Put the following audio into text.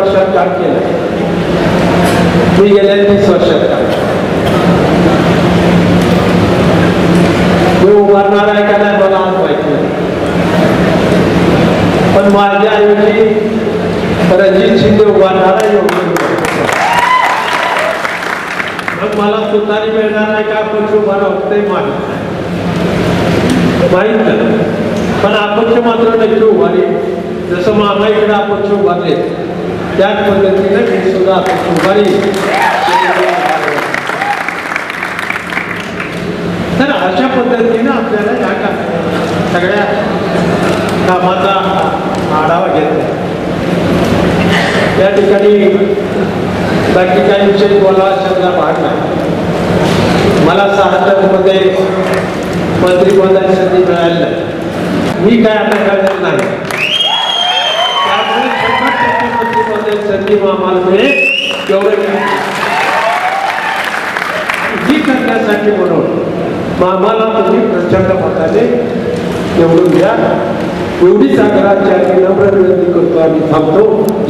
वर्षात काम केलं. मी गेल्या तीस वर्षात काम केलं. मी उभारणार आहे का नाही मला आज माहिती पण माझ्या ऐवजी रणजित शिंदे उभारणार आहे मग मला सुतारी मिळणार आहे का? पक्ष उभा ते माहीत माहीत नाही. पण अपक्ष मात्र नक्की उभारी. जसं मामा इकडे अपक्ष उभारले. त्याच पद्धतीने मी सुद्धा अपक्ष उभारी तर अशा पद्धतीने आपल्याला या का सगळ्या कामाचा आढावा घेतला. त्या ठिकाणी बाकी काही विषय बोलावा शब्द भाग नाही. मला सहामध्ये मंत्रिपदाची संधी मिळाली नाही. मी काय आता करणार नाही त्यामुळे शंभर टक्के मंत्रिपदाची संधी आम्हाला मिळेल एवढं मी करण्यासाठी म्हणून. आम्हाला तुम्ही प्रचंड मताने निवडून द्या. एवढीच आग्रहाची आम्ही नम्र विनंती करतो आम्ही थांबतो.